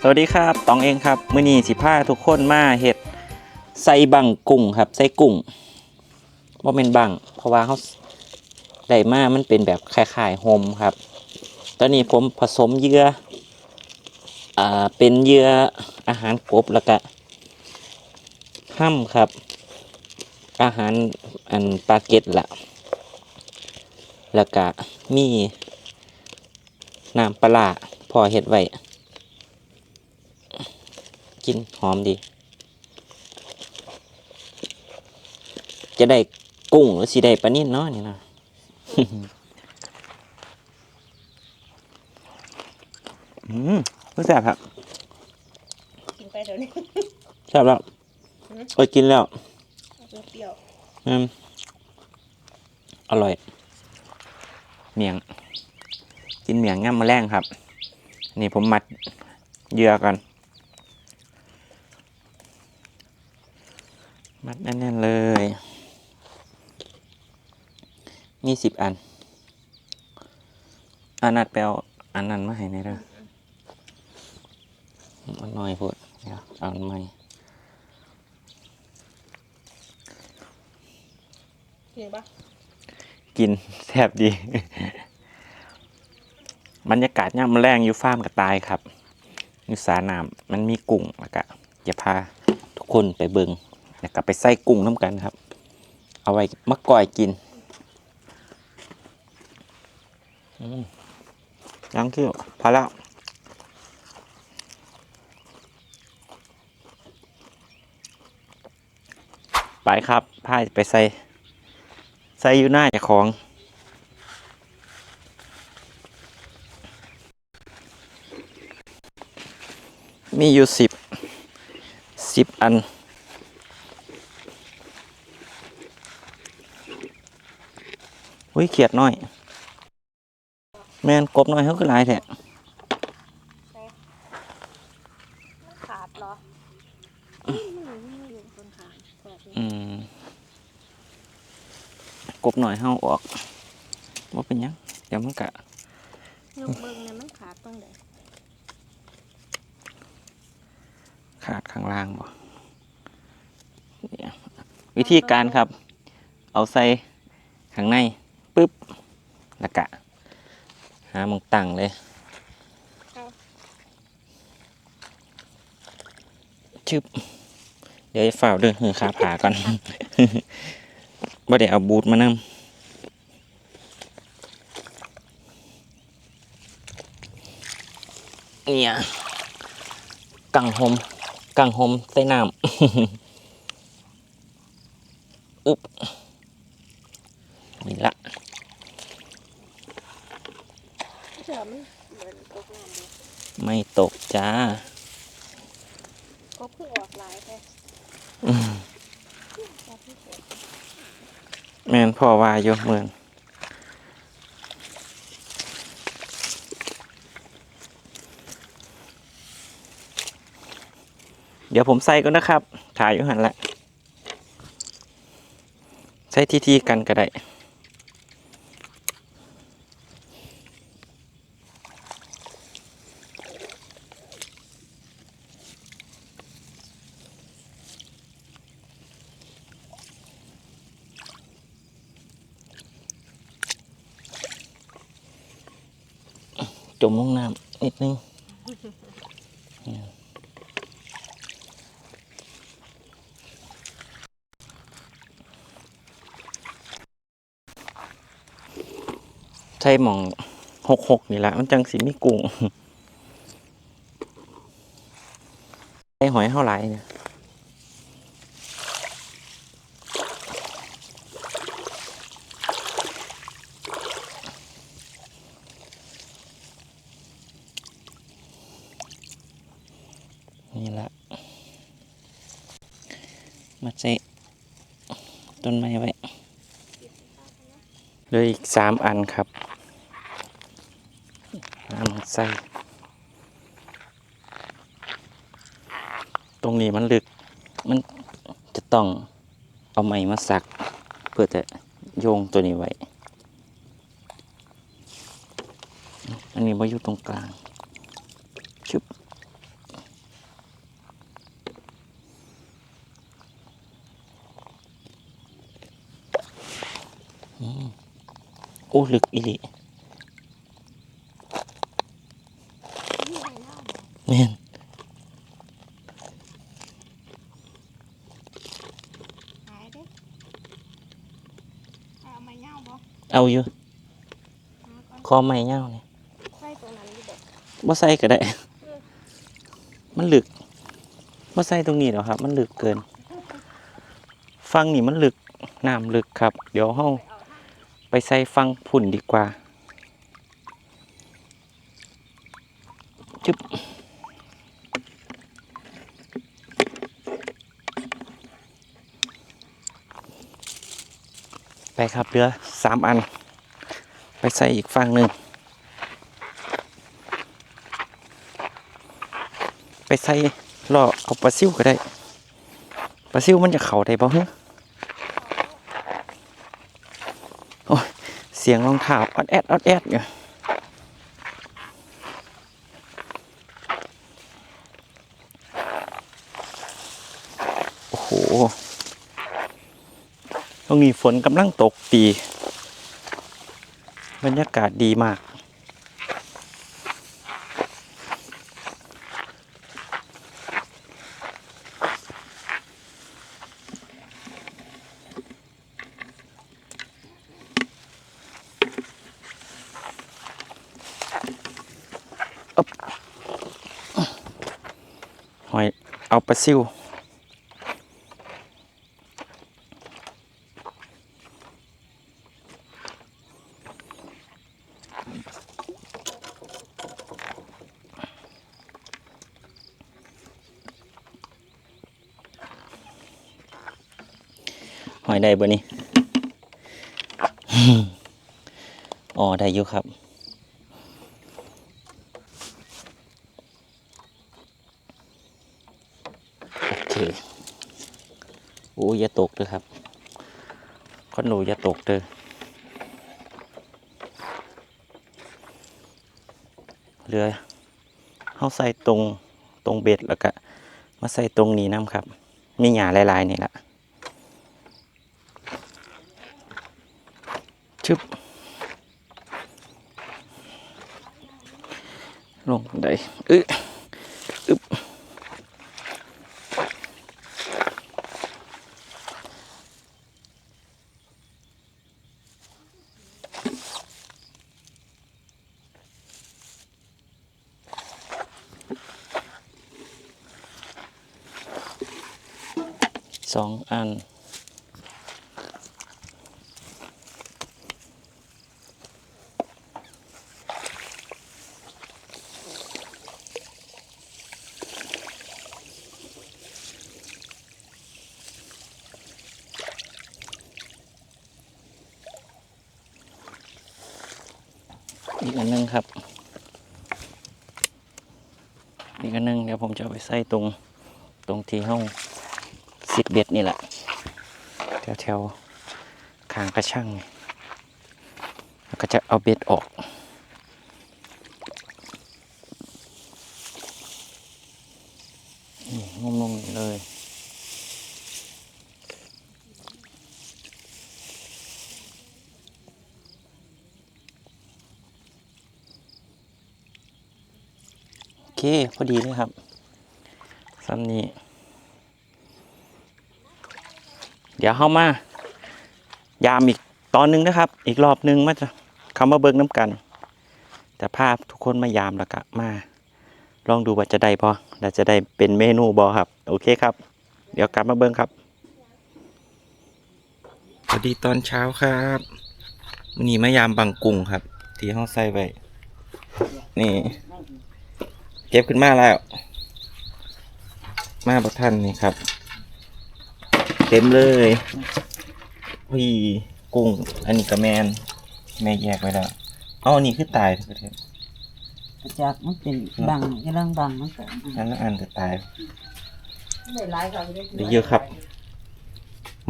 สวัสดีครับตองเองครับมื้อนี้สิพาทุกคนมาเฮ็ดใส่บังกุ้งครับใส่กุ้งบ่แม่นบังเพราะว่าเขาได้มามันเป็นแบบคล้ายๆโฮมครับ ตอนนี้ผมผสมเหยื่ออ่าเป็นเหยื่ออาหารกบแล้วก็ห้ำครับ อาหารอันปลาเก็ตละแล้วก็มีน้ำปลาพอเฮ็ดไว้ กินหอมดี จะได้กุ้งหรือสิได้ปลานิ่นเนาะนี่นะอืมรู้แซ่บครับกินไปเดี๋ยวนี้แซ่บแล้วอืมโอ้ยกินแล้วเปรี้ยวอืมอร่อย เมียง กินเมียงง่ามมาแรงครับ นี่ผมมัดเหยื่อก่อน มัดแน่นๆเลยมีสิบอัน อันนัดไปเอาอันนั้นมาให้ในอยเด้อมันน้อยพูดเดี๋ยวเอาอันใหม่กินปะกินแซ่บดี บรรยากาศย่ามมอแรงอยู่ฟาร์มกระต่ายครับอยู่สานามมันมีกุ้งแล้วก็จะพาทุกคนไปเบิง แล้วก็ไปใส่กุ้งน้ำกันครับ เอาไว้มะก่อยกินอืมยังคือพอแล้วไปครับพาไปใส่ใส่อยู่หน้าจ้าของมีอยู่สิบสิบอัน อุ้ยเขียดน้อย แมนกบน้อยเขาคือหลายแท้ขาดเหรออืมกบหน่อยเฮาออกว่าเป็นยังเดี๋ยวมันกะยกเบิ้งเนี่ยมันขาดตรงไหนขาดข้างล่างบ่วิธีการครับ เอาใส่ข้างใน ปึ๊บแล้วกะหาหมองตั้งเลยชึบเดี๋ยวจะฝ่าวเดินหือขาผาก่อนบ่ได้เอาบูทมานำเนี่ยกังหมกังหมใส่น้ำอึบนี่ละ เชื่อ มันเหมือนกบน้ำเลยไม่ตกจ้ากบคือออกหลายแท้กบที่เกิดแม่นพ่อว่าอยู่เมืองเดี๋ยวผมใส่ก่อนนะครับ ถ่ายอยู่หันละใช้ทีทีๆกันก็ได้ มลงน้ำนิดนึงใช่หมองหกหกนี่แหละมันจังสีมีกุ้งไอหอยเท่าไหร่เนี่ยนี่แหละมาใส่ต้นไม้ไว้เห ลืออีกสามอันครับน้ำใส่ตรงนี้มันลึก มันจะต้องเอาไม้มาสัก เพื่อจะโยงตัวนี้ไว้ อันนี้มาอยู่ตรงกลาง ชึบ อืมโอ้ลึกอีหลีนี่ไงเล่าบอกแม่นหายเอาอยู่หาก่อนคอไม่เง่าเนี่ยใส่ตรงนั้นอยู่บ่ใส่ก็ได้ มันลึกบ่ใส่ตรงนี้หรอครับ มันลึกเกิน ฟังนี่มันลึกน้ำลึกครับ เดี๋ยวเฮาไปเอง ใส่ฟังพุ่นดีกว่าจึ๊บไปครับเหลือสามอัน ไปใส่อีกฝั่งหนึ่ง ไปใส่ล่อเอาปลาซิวก็ได้ปลาซิวมันจะเข่าได้บ่ฮะโอ้ยเสียงรองเท้าออดแอดออดแอดอยู่โอ้โหตรงนี้ฝนกำลังตกตี บรรยากาศดีมาก หอย เอาปลาซิวหอยได้บ่นี่อ๋อ ได้อยู่ครับ โอเคโอ้ยอย่า ตกเลยครับคอนโดอย่าตกเลยเรือเข้าใส่ตรงตรงเบ็ดแล้วก็มาใส่ตรงนี้น้ำครับ มีหยาลายๆนี่แหละชึบลงได้อึอึบ ส อัน อีกอันหนึงครับ อีกอันหนึงเดี๋ยวผมจะเอาไปใส่ตรงตรงที่ห้อง สิบเบ็ดนี่แหละ แถวแถวๆคางกระช่างนี่แล้วก็จะเอาเบ็ดออกนี่งมๆเลยโอเค พอดีเลยครับซ้ำนี้ เดี๋ยวเข้ามายามอีกตอนหนึ่งนะครับ อีกรอบหนึ่งมาจะคำว่าเบิ้งน้ำกันแต่ภาพทุกคนมายามแล้วก็มา ลองดูว่าจะได้พอแล้วจะได้เป็นเมนูบอครับ โอเคครับ เดี๋ยวกลับมาเบิ้งครับสวัสดีตอนเช้าครับวันนี้มายามบังกุ้งครับ ที่ห้องใส่ไว้นี่ เก็บขึ้นมาแล้ว มาบักท่านนี่ครับ เต็มเลยพี่กุ้ง อันนี้ก็แมน แม่แยกไว้แล้วเอาอันนี้คือตายประเทศจากมันเป็นบังกำลังบังมันก็นั่นละอันก็ตายได้หลายก็ได้ได้เยอะครับ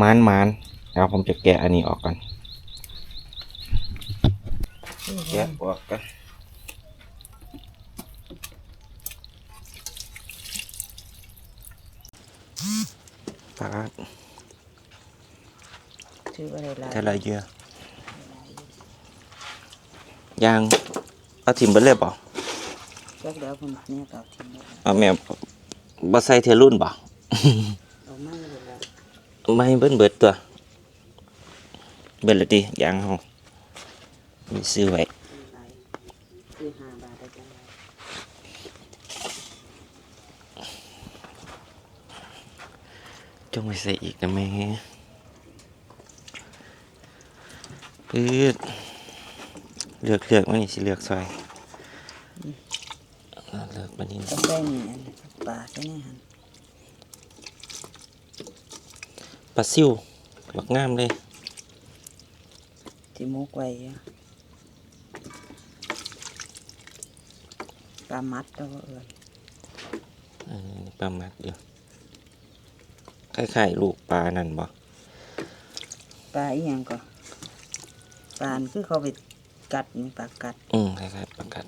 มานมานเดี๋ยวผมจะแกะอันนี้ออกก่อนแกะออกกันปลาถื อว่าได้หลายแต่ละเยอะยางเอาถิ่มเบิดเลยบ่จักเดี๋ยวผมเนี่ยก็เอาทิ้งไว้เอาแม่บ่ใส่เทอรุ่นบ่เอามาเลยละไม่เบิดเบิดตัว เบิดและดิยางเฮามีซื้อไว้หลายคือห้าบาทได้จังไรจงไปใส่อีกนะแม่ ปืดเลือกเลือกมันนี่สิเลือกซอยเอาเลือกมันนี่ต้องได้นี่อันนี้ปลาใช่ไหมฮันปลาซิวบักงามเลยที่มุกไว้อะปลามัดแล้วก็เอิญเออปลามัดเดียวคล้ายๆลูกปลานั่นบ่ปลาอีหยังก็ป ลาอันคือเขาไปกัดนี่ปลากัด อืมคล้ายๆปลากัด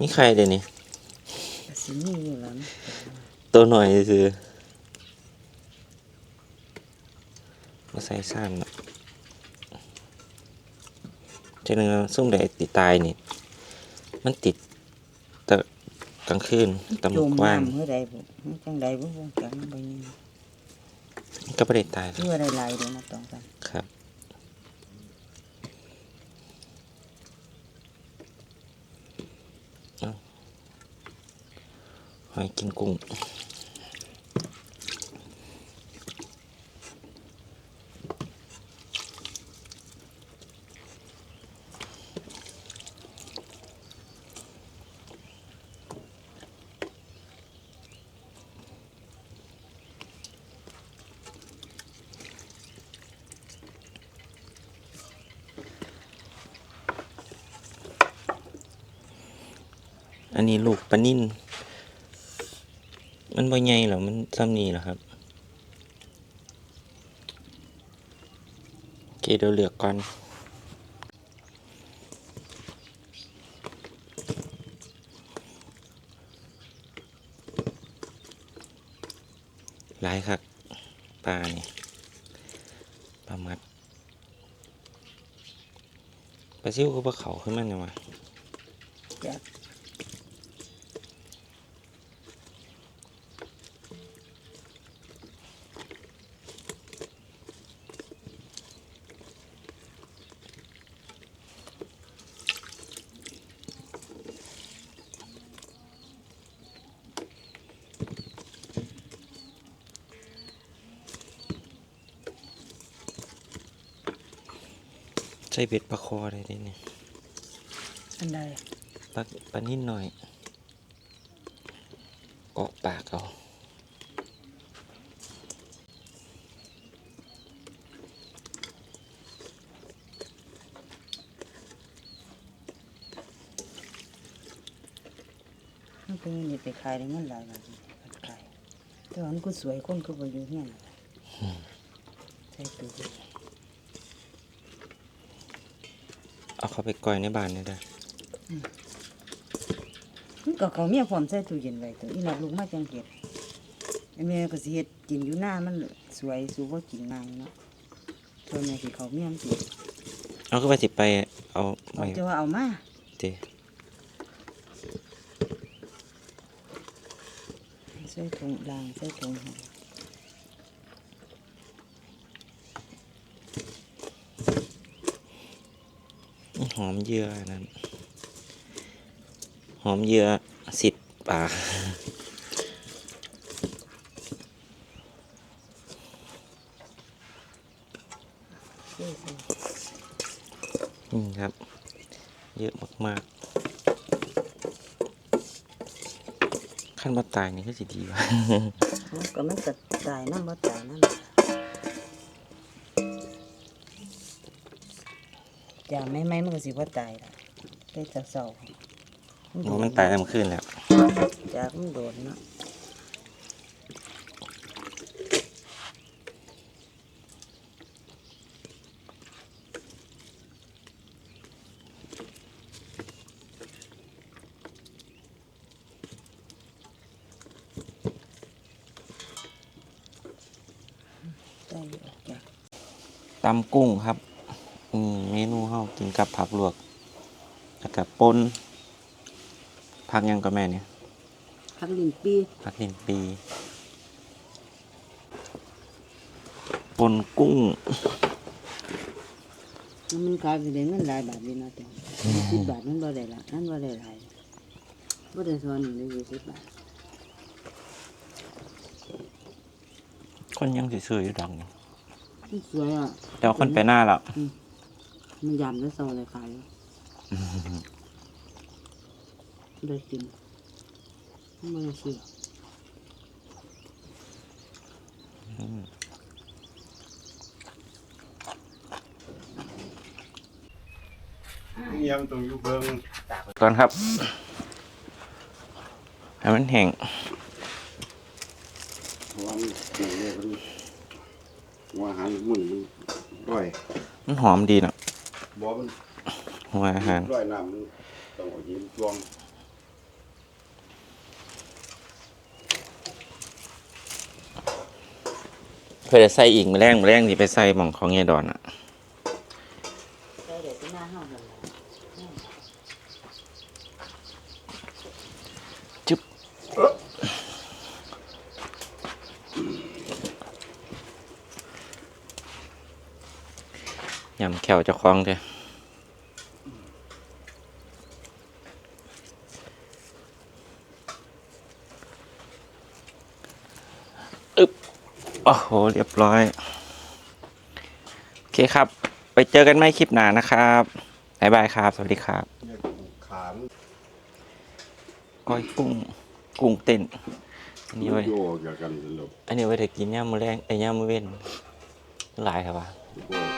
มีใครเดี๋ยวนี้ ก็สิมีอยู่แล้วนะตัวหน่อยคือมาใส่ซ้ำนะเจ้าเนื้อซุ่มใดติดตายนี่ มันติดแต่กลางคืนตำจมกว้างน้ำเมื่อใดบุจังใดบุวงจังไปนี่มัน ก็ไม่ได้ตายหรอกเพื่ออะไรลายเดี๋ยวมาต้องกันครับเอาหอยกินกุ้ง อันนี้ลูกปลานิ่นมันบ่ใหญ่หรอมันซ้ำนี่เหรอครับโอเคเดี๋ยวเลือกก่อนหลายครับปลานี่ปลามัดปลาซิวก็ปลาเขาขึ้นมาเนี่ยวะ จากใช้เบ็ดปลาคออะไรได้เนี่ยอันใดปลาปลานิดหน่อยเกาะปากเอามันเป็นอยังไปขายได้เงินหลายบาทไปขายแต่ว่ามันก็สวยคนก็บ่อยู่เฮียนใช่ตัว เดียวเอาเขาไปก่อยในบ้านนี่ได้อมันก็เขาเมียพร้อมใส่ตู้เย็นไว้ตัวอีหลับลูกมาจังเฮ็ดไอ้แม่ก็สิเฮ็ดกินอยู่หน้ามันสวยสูบ่กินง่ายเนาะส่วนแม่สิเขาเมียมันติเอาขึ้นไปสิไปเอาเอาไม่จะว่าเอามาเจใส่ถุงล้างใส่ถุงให้ หอมเยื่อนนั้นหอมเยื่อสิทธิ์ปลาใส่ใส่อืมครับ เยอะมากๆ ขั้นมาตายนี่ก็สิดีวะก็มันก็ตายนำบ่ตายนำ ย่าไม่ไม่มันก็สิบ่ตายล่ะได้จากเสาโอ้มันตายตั้งคืนแล้วจากมันโดดเนาะได้ออกจาก ตำกุ้งครับนี่เมนูเฮากินกับผักลวกแล้วก็ป่นผักหยังก็แม่เนี่ยพักลิ้นปีผักลิ้นปีป่นกุ้งแล้วมันขายไปได้เงินหลายบาทเลยเนาะแต่สิบบาทมันบ่ได้ละนั่นบ่ได้หลายบ่ได้ซ้อนนี่เลยสิบบาทคนยังสิซื้ออยู่ดอกนี่มันสวยอะ แต่ว่าคนไปหน้าแล้วมั นยำแล้วเซาเลยขายได้กินมันบ่ได้ซื้อยังต้องอยู่เบิ่งก่อนครับให้มันแห้งเพราะว่ามันอย่างนี้มันหัวอาหารมันมันร่อยมันหอมดีเนาะบ่มัน หัวอาหารร่อยน้ำมันต้องเอาหินจวงเพื่อจะใส่อีกมือแรงมือแรงนี่ไปใส่หม่องของเงดอนอะได้เดี๋ยวไปหน้าห้องกันยำแขวเจะคล้าของเถอะอึบโอ้โห เรียบร้อย โอเคครับ ไปเจอกันใหม่คลิปหน้านะครับบ๊ายบายครับ สวัสดีครับเนี่ยขามก้อยกุ้ง กุ้งเต้น อันนี้ไว้ โยกกับกันสนุกอันนี้ไว้เด็กกินย่ามมือแรงไอ้ย่ามมือเว้นหลายครับว่าโยกไปไปเฮ็ด